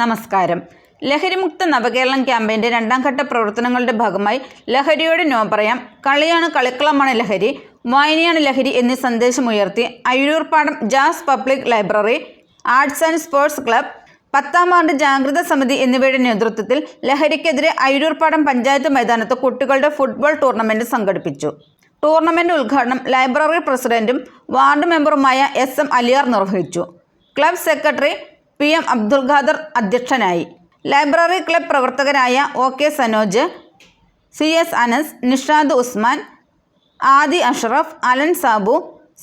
നമസ്കാരം. ലഹരിമുക്ത നവകേരളം ക്യാമ്പയിന്റെ രണ്ടാം ഘട്ട പ്രവർത്തനങ്ങളുടെ ഭാഗമായി ലഹരിയോട് നോ പറയാം. കളിയാണ് കളിക്കളമാണ് ലഹരി വായനയാണ് ലഹരി എന്നീ സന്ദേശമുയർത്തി Ayyoorpadam Jas public library arts and sports club പത്താം വാർഡ് ജാഗ്രത സമിതി എന്നിവയുടെ നേതൃത്വത്തിൽ ലഹരിക്കെതിരെ അയ്യൂർപ്പാടം പഞ്ചായത്ത് മൈതാനത്ത് കുട്ടികളുടെ ഫുട്ബോൾ ടൂർണമെന്റ് സംഘടിപ്പിച്ചു. ടൂർണമെന്റ് ഉദ്ഘാടനം ലൈബ്രറി പ്രസിഡന്റും വാർഡ് മെമ്പറുമായ എസ് എം അലിയാർ നിർവഹിച്ചു. Club secretary P M Abdul Khader അധ്യക്ഷനായി. ലൈബ്രറി ക്ലബ് പ്രവർത്തകരായ O K Sanoj C S Anas Nishad Usman Adi Ashraf Alan Sabu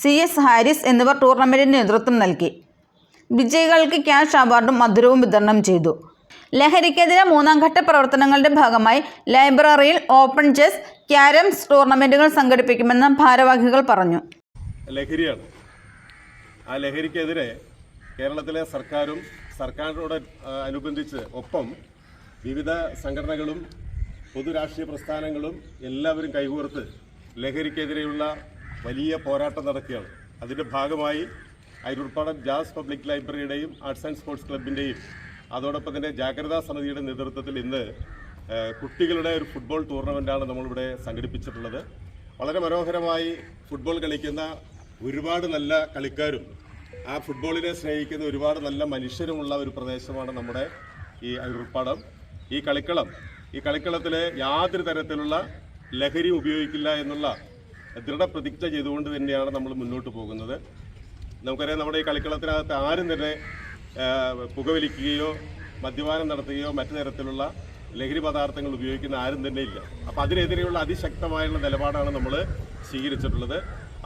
C S Haris എന്നിവർ ടൂർണമെന്റിന് നേതൃത്വം നൽകി. വിജയികൾക്ക് ക്യാഷ് അവാർഡും മധുരവും വിതരണം ചെയ്തു. ലഹരിക്കെതിരെ മൂന്നാം ഘട്ട പ്രവർത്തനങ്ങളുടെ ഭാഗമായി ലൈബ്രറിയിൽ ഓപ്പൺ ചെസ് ക്യാരംസ് ടൂർണമെന്റുകൾ സംഘടിപ്പിക്കുമെന്ന് ഭാരവാഹികൾ പറഞ്ഞു. ലഹരിയാണ്. ആ ലഹരിക്കെതിരെ കേരളത്തിലെ സർക്കാരും സർക്കാരിനോട് അനുബന്ധിച്ച് ഒപ്പം വിവിധ സംഘടനകളും പൊതുരാഷ്ട്രീയ പ്രസ്ഥാനങ്ങളും എല്ലാവരും കൈകോർത്ത് ലഹരിക്കെതിരെയുള്ള വലിയ പോരാട്ടം നടക്കുകയാണ് അതിന്റെ ഭാഗമായി അരുൾപ്പാടം ജാസ് പബ്ലിക് ലൈബ്രറിയുടെയും ആർട്സ് ആൻഡ് സ്പോർട്സ് ക്ലബിന്റെയും അതോടൊപ്പം തന്നെ ജാഗ്രതാ സമിതിയുടെ നേതൃത്വത്തിൽ ഇന്ന് കുട്ടികളുടെ ഒരു ഫുട്ബോൾ ടൂർണമെന്റാണ് നമ്മളിവിടെ സംഘടിപ്പിച്ചിട്ടുള്ളത്. വളരെ മനോഹരമായി ഫുട്ബോൾ കളിക്കുന്ന ഒരുപാട് നല്ല കളിക്കാരും ആ ഫുട്ബോളിനെ സ്നേഹിക്കുന്ന ഒരുപാട് നല്ല മനുഷ്യരുമുള്ള ഒരു പ്രദേശമാണ് നമ്മുടെ ഈ അരുൾപ്പാടം. ഈ കളിക്കളം. ഈ കളിക്കളത്തിൽ യാതൊരു തരത്തിലുള്ള ലഹരി ഉപയോഗിക്കില്ല എന്നുള്ള ദൃഢപ്രതിജ്ഞ ചെയ്തുകൊണ്ട് തന്നെയാണ് നമ്മൾ മുന്നോട്ട് പോകുന്നത്. നമുക്കറിയാം നമ്മുടെ ഈ കളിക്കളത്തിനകത്ത് ആരും തന്നെ പുകവലിക്കുകയോ മദ്യപാനം നടത്തുകയോ മറ്റു തരത്തിലുള്ള ലഹരി പദാർത്ഥങ്ങൾ ഉപയോഗിക്കുന്ന ആരും തന്നെ ഇല്ല. അപ്പോൾ അതിനെതിരെയുള്ള അതിശക്തമായുള്ള നിലപാടാണ് നമ്മൾ സ്വീകരിച്ചിട്ടുള്ളത്.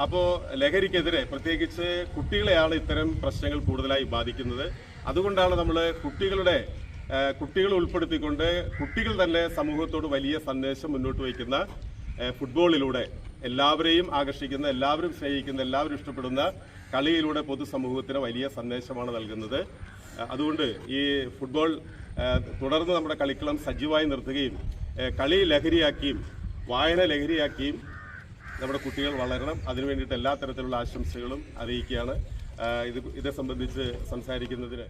അപ്പോൾ ലഹരിക്കെതിരെ പ്രത്യേകിച്ച് കുട്ടികളെയാണ് ഇത്തരം പ്രശ്നങ്ങൾ കൂടുതലായി ബാധിക്കുന്നത്. അതുകൊണ്ടാണ് നമ്മൾ കുട്ടികളുടെ കുട്ടികൾ ഉൾപ്പെടുത്തിക്കൊണ്ട് കുട്ടികൾ തന്നെ സമൂഹത്തോട് വലിയ സന്ദേശം മുന്നോട്ട് വയ്ക്കുന്ന ഫുട്ബോളിലൂടെ എല്ലാവരെയും ആകർഷിക്കുന്ന എല്ലാവരും സ്നേഹിക്കുന്ന എല്ലാവരും ഇഷ്ടപ്പെടുന്ന കളിയിലൂടെ പൊതുസമൂഹത്തിന് വലിയ സന്ദേശമാണ് നൽകുന്നത്. അതുകൊണ്ട് ഈ ഫുട്ബോൾ തുടർന്ന് നമ്മുടെ കളിക്കളം സജീവമായി നിർത്തുകയും കളി ലഹരിയാക്കിയും വായന ലഹരിയാക്കിയും നമ്മുടെ കുട്ടികൾ വളരണം. അതിനു വേണ്ടിയിട്ട് എല്ലാ തരത്തിലുള്ള ആശംസകളും അറിയിക്കുകയാണ്. ഇത് ഇതേ സംബന്ധിച്ച് സംസാരിക്കുന്നതിന്